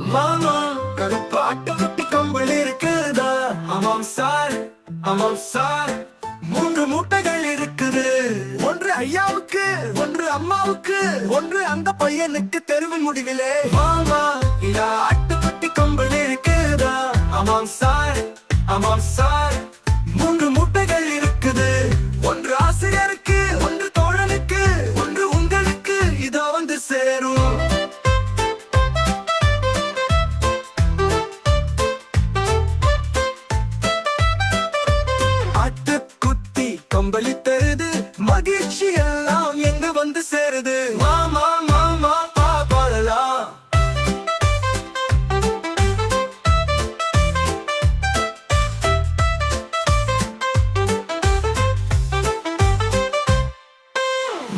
மாமா கருப்பாட்ட குட்டி கம்பல் இருக்குதா? ஆமாம் சார் ஆமாம் சார். மூன்று மூட்டைகள் இருக்குது. ஒன்று ஐயாவுக்கு ஒன்று அம்மாவுக்கு ஒன்று அந்த பையனுக்கு தெருவின் முடிவிலே. மாமா இதா அட்டுப்பட்டி கம்பல் இருக்குதா? ஆமாம் சார் ஆமாம் சார். கம்பளி தருது மகிழ்ச்சி எல்லாம் எங்க வந்து சேருது? மாமா மாமா பாப்பாலாம்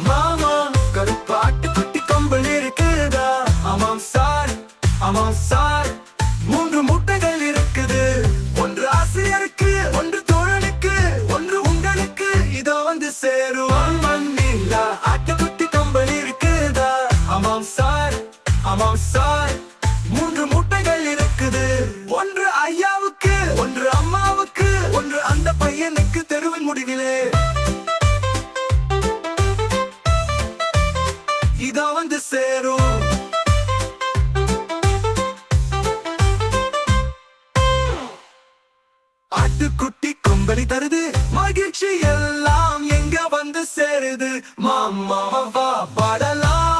மாமா கருப்பாட்டு குட்டி கம்பளி இருக்குதா? ஆமாம் சார் ஆமாம் சார். சார். ஆமாம் சார். மூன்று முட்டைகள் இருக்குது. ஒன்று ஐயாவுக்கு ஒன்று அம்மாவுக்கு ஒன்று அந்த பையனுக்கு தெருவின் முடிவிலே. இதோ வந்து சேரும். ஆட்டுக்குட்டி கொம்பளி தருது. மகிழ்ச்சி எல்லாம் எங்க வந்து சேருது? மாமா வா பாடலாம்